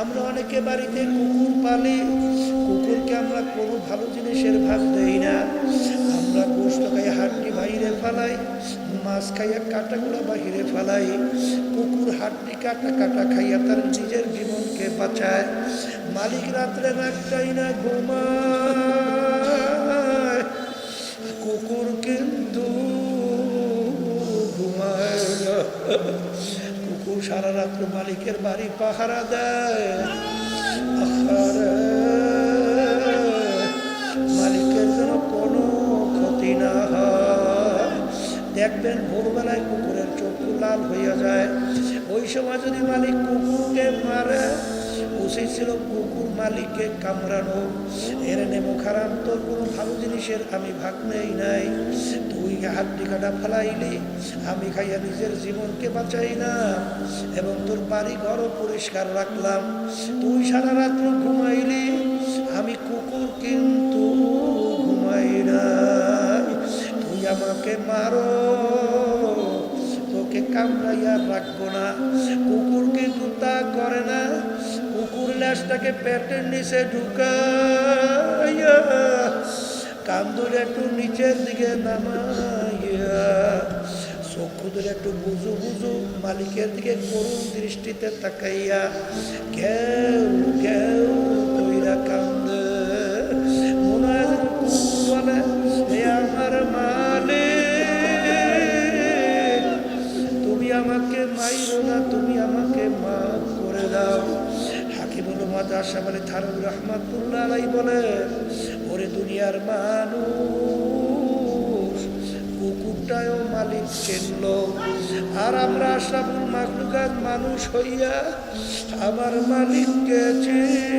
আমরা অনেকে বাড়িতে কুকুর পালি, কুকুরকে আমরা কোনো ভালো জিনিসের ভাগ দেই না। আমরা গোস্ত খাই, হাড্ডি বাইরে ফেলাই, মাছ খাইয়া কাটাগুলো বাহিরে ফেলাই। কুকুর হাড্ডি কাটা কাটা খাইয়া তার নিজের জীবনকে বাঁচায়। মালিক রাত্রে নাকটাই না ঘুমায়। কুকুর কিন্তু ঘুমায় কুকুর সারা রাত্র মালিকের বাড়ি পাহারা দেয়। মালিকের যেন কোনো ক্ষতি না হয়। দেখবেন ভোরবেলায় কুকুরের চক্ষু লাল হইয়া যায়। ওই সময় যদি মালিক কুকুরকে মারে উচিত ছিল, কুকুর মালিককে কামড়ানো। এর নেমো খারাপ তোর কোনো ভালো জিনিসের আমি ভাগ নেই নাই। তুই হাড্ডি কাটা ফেলাইলি আমি খাইয়া নিজের জীবনকে বাঁচাই না এবং তোর বাড়ি ঘরও পরিষ্কার রাখলাম। তুই সারা রাত্র ঘুমাইলি, আমি কুকুর কিন্তু ঘুমাই না তুই আমাকে মারো, তোকে কামড়াইয়া রাখব না। কুকুর কিন্তু তা করে কুকুর পেটের নিচে ঢুকাইয়া, কান্দুর একটু নিচের দিকে নামাইয়া চক্ষুদের একটু বুঝু বুঝু মালিকের দিকে করুণ দৃষ্টিতে তাকাইয়া, কেউ কেউ কইরা কান্দে, মনে হে আমার মালিক, তুমি আমাকে মাইরো না, তুমি আমাকে মাফ করে দাও। হাকিমুল উম্মাদ আশা বলে থারুর রহমাতুল্লাহ আলাই ওরে দুনিয়ার মানুষ কুকুরটাও মালিক চিনল আর আমরা আশরাফুল মাকলুকাত মানুষ হইয়া আমার মালিককে চিনি।